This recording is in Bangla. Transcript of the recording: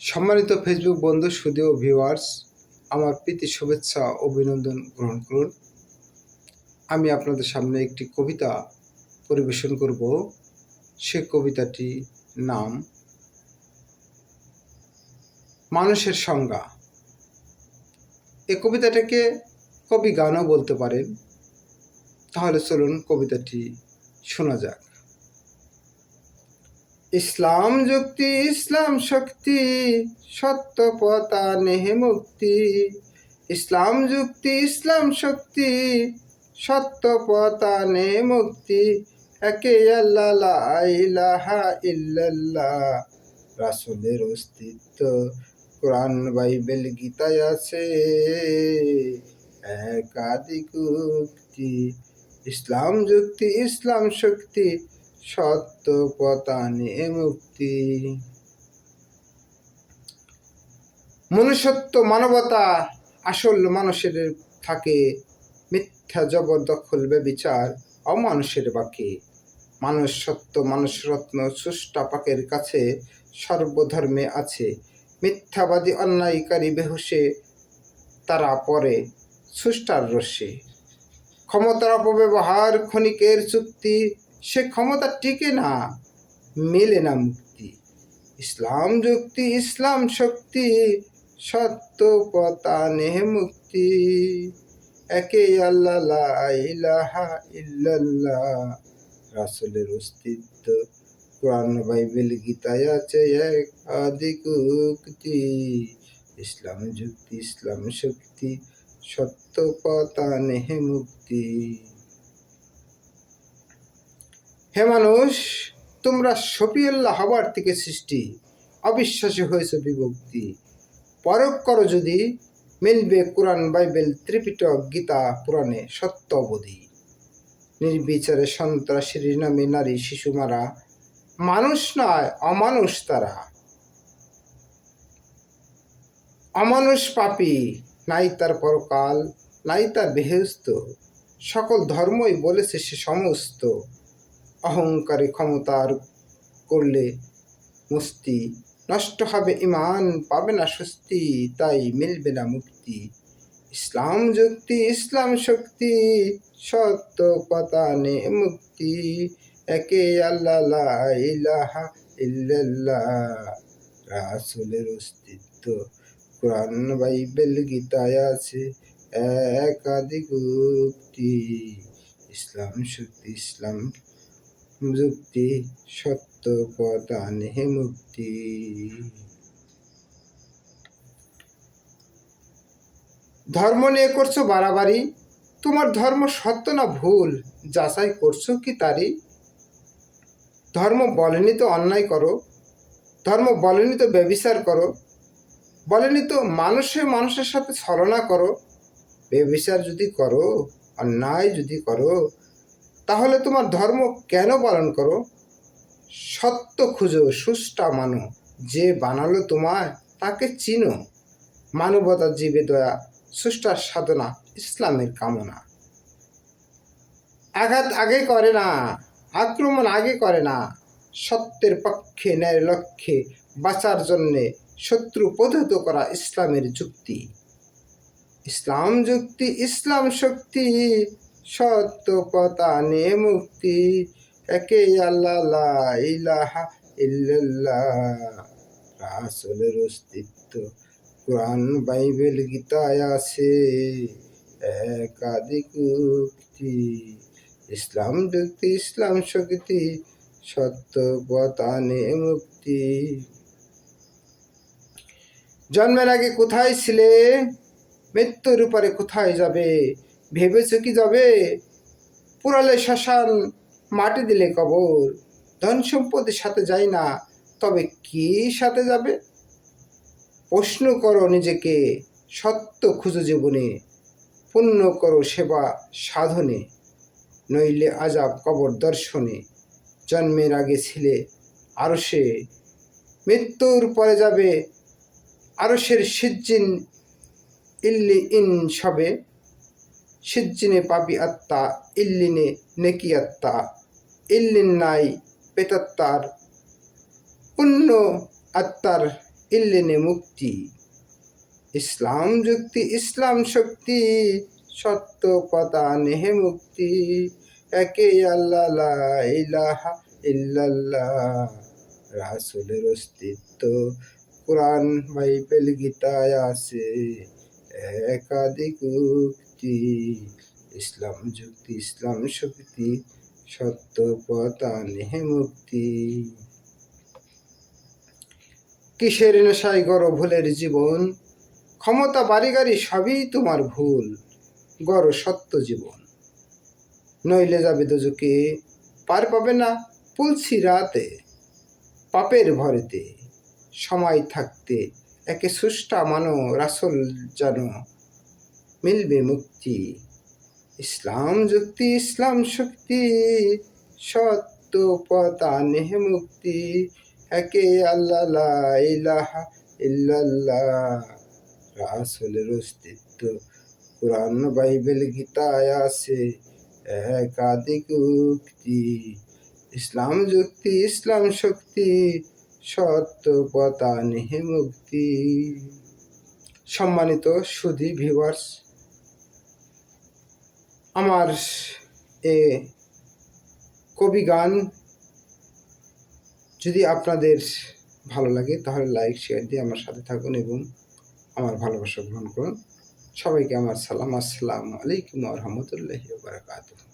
সম্মানিত ফেসবুক বন্ধু, সুদীয় ভিউয়ার্স আমার প্রীতি শুভেচ্ছা অভিনন্দন গ্রহণ করুন। আমি আপনাদের সামনে একটি কবিতা পরিবেশন করব। সে কবিতাটি নাম, মানুষের সংজ্ঞা এ কবিতাটাকে কবি গানও বলতে পারেন। তাহলে চলুন কবিতাটি শোনা যাক। ইসলাম যুক্তি, ইসলাম শক্তি, সত্য পতা নেহে মুক্তি। ইসলাম যুক্তি, ইসলাম শক্তি, সত্য পতা নে মুক্তি। একে আল্লাহ ইল্লাল্লাহ। রাসূলের অস্তিত্ব কোরআন, বাইবেল, গীতায় আছে। একাধিক উক্তি। ইসলাম যুক্তি, ইসলাম শক্তি সত্য পতানে মুক্তি। মনুষ্যত্ব মানবতা আসল মানুষের থাকে, মিথ্যা জবরদখল বেবিচার অমানুষের বাকি। মানুষ সত্য, মানুষ রত্ন সুষ্টা পাকের কাছে সর্বধর্মে আছে। মিথ্যাবাদী, অন্যায়কারী, বেহুশে, তারা পরে সুষ্টার রসে। ক্ষমতার অপব্যবহার, ক্ষণিকের চুক্তি সে ক্ষমতা টিকে না, মেলে না মুক্তি। ইসলাম যুক্তি, ইসলাম শক্তি, সত্য পতা নেহ মুক্তি। একে আল্লাহ ইলাহা ইল্লাল্লাহ, রাসূলের অস্তিত্ব। কোরআন, বাইবেল, গীতায় আছে এক আদিক উক্তি। ইসলাম যুক্তি, ইসলাম শক্তি, সত্য পতা নেহ মুক্তি। হে মানুষ, তোমরা শফিউল্লাহ হবার থেকে সৃষ্টি। অবিশ্বাসী হয়েছে বিভক্তি। পরক করো যদি, মিলবে কোরআন, বাইবেল, ত্রিপিটক, গীতা, পুরাণে সত্য অবধি। নির্বিচারে সন্ত্রাসীর নামে নারী, শিশু, মারা, মানুষ নয়, অমানুষ তারা। অমানুষ পাপী, নাই তার পরকাল, নাই তার বেহেস্ত সকল ধর্মই বলেছে সে সমস্ত। অহংকারে ক্ষমতার করলে মুস্তি। নষ্ট হবে ইমান, পাবে না স্বস্তি, তাই মিলবে না মুক্তি। ইসলাম যুক্তি, ইসলাম শক্তি, সত্য পাতা নে মুক্তি। একে আল্লাহ ইলাহা রাসূলের অস্তিত্ব, কোরআন, বাইবেল, গীতায় আছে একাধিক উক্তি। ইসলাম শক্তি, ইসলাম যুক্তি সত্য হে মুক্তি। ধর্ম নিয়ে করছ বাড়াবাড়ি? তোমার ধর্ম সত্য না ভুল? যাচাই করছ কি তারই? ধর্ম বলেনি তো অন্যায় করো। ধর্ম বলেনি তো ব্যবিচার করো। বলেনি তো মানুষে মানুষের সাথে ছলনা করো। ব্যবিচার যদি করো, অন্যায় যদি করো তাহলে তোমার ধর্ম কেন পালন করো? সত্য খুঁজো সুষ্টা মানো। যে বানালো তোমায়, তাকে চিনো। মানবতা, জীবে দয়া সুষ্টার সাধনা, ইসলামের কামনা। আঘাত আগে করে না, আক্রমণ আগে করে না। সত্যের পক্ষে ন্যায় লক্ষ্যে, বাঁচার জন্যে শত্রু পদ্ধত করা ইসলামের যুক্তি। ইসলাম যুক্তি, ইসলাম শক্তি। সত্য পতা নে মুক্তি। একে আল্লাহ রাসূলের অস্তিত্ব কোরআন, বাইবেল, গীতায় আছে। একাধিক উক্তি। ইসলাম যুক্তি, ইসলাম শক্তি সত্য পতা নে মুক্তি। জন্মের আগে কোথায় ছিলে? মৃত্যুর উপরে কোথায় যাবে? ভেবেছ কি যাবে? পুরালে শ্মশান মাটি দিলে কবর, ধন সম্পদের সাথে যায় না, তবে কি সাথে যাবে? প্রশ্ন করো নিজেকে, সত্য খুঁজো জীবনে, পুণ্য করো সেবা সাধনে, নইলে আজাব কবর দর্শনে, জন্মের আগে ছিলে আরও সে মৃত্যুর পরে যাবে আরসের সিজ্জিন ইল্লি ইন সবে। সিজ্জিনে পাপি আত্মা ইল্লিনে নেকি আত্মা ইল্লিন নাই পেতাত্মার পুণ্য আত্মার ইল্লেনে মুক্তি ইসলাম যুক্তি ইসলাম শক্তি সত্য কথা নেহে মুক্তি একে আল্লাহ ইল্লাল্লাহ রাসূলের অস্তিত্ব কোরআন বাইবেল গীতায় আছে একাধিক উক্তি ইসলাম যুক্তি, ইসলাম শক্তি, সত্য কথা নেহে মুক্তি। কিসের নেশায় গড় ভুলের জীবন? ক্ষমতা বাড়িগাড়ি সবই তোমার ভুল। গড় সত্য জীবন। নইলে যাবে দুজকে, পার পাবে না পুলছি রাতে। পাপের ভরেতে সময় থাকতে একে সুষ্টা মানো, রাসল জানো। মিলবে মুক্তি। ইসলাম যুক্তি, ইসলাম শক্তি, সত্য পতা নেহে মুক্তি। একে আল্লাহ ইলাহা রাসূলের অস্তিত্ব, কোরআন, বাইবেল, গীতায় আছে একাধিক উক্তি। ইসলাম যুক্তি, ইসলাম শক্তি, সত্য পতা নেহে মুক্তি। সম্মানিত সুধী ভিউয়ার্স আমার, এ, কবি গান যদি আপনাদের ভালো লাগে, তাহলে লাইক শেয়ার দিয়ে আমার সাথে থাকুন এবং আমার ভালোবাসা গ্রহণ করুন। সবাইকে আমার সালাম, আসসালামু আলাইকুম রহমতুল্লাহি বারাকাতুহ।